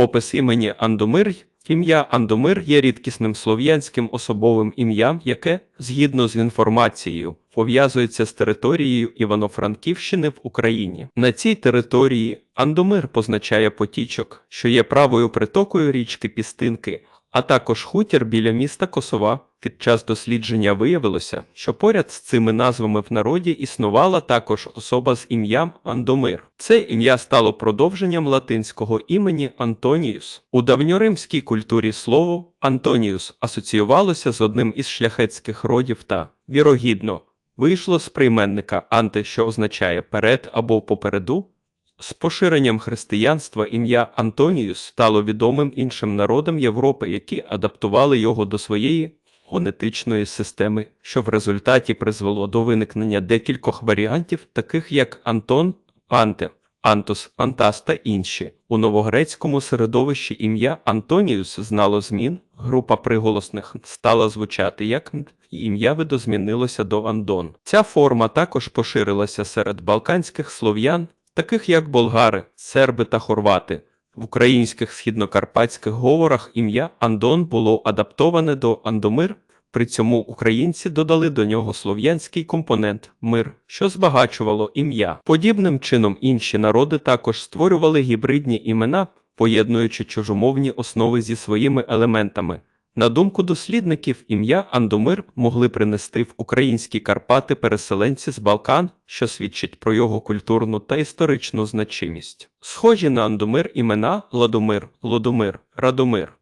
Опис імені Андомир. Ім'я Андомир є рідкісним слов'янським особовим ім'ям, яке, згідно з інформацією, пов'язується з територією Івано-Франківщини в Україні. На цій території Андомир позначає потічок, що є правою притокою річки Пістинки, а також хутір біля міста Косова. Під час дослідження виявилося, що поряд з цими назвами в народі існувала також особа з ім'ям Андомир. Це ім'я стало продовженням латинського імені Антоніус. У давньоримській культурі слово Антоніус асоціювалося з одним із шляхетських родів та, вірогідно, вийшло з прийменника анте, що означає перед або попереду. З поширенням християнства ім'я Антоніус стало відомим іншим народам Європи, які адаптували його до своєї фонетичної системи, що в результаті призвело до виникнення декількох варіантів, таких як Антон, Анте, Антос, Антас та інші. У новогрецькому середовищі ім'я Антоніус знало змін, група приголосних стала звучати як «н», і ім'я видозмінилося до Андон. Ця форма також поширилася серед балканських слов'ян, таких як болгари, серби та хорвати. В українських східнокарпатських говорах ім'я Андон було адаптоване до Андомир, при цьому українці додали до нього слов'янський компонент мир, що збагачувало ім'я. Подібним чином інші народи також створювали гібридні імена, поєднуючи чужомовні основи зі своїми елементами. На думку дослідників, ім'я Андомир могли принести в українські Карпати переселенці з Балкан, що свідчить про його культурну та історичну значимість. Схожі на Андомир імена Ладомир, Лодомир, Радомир.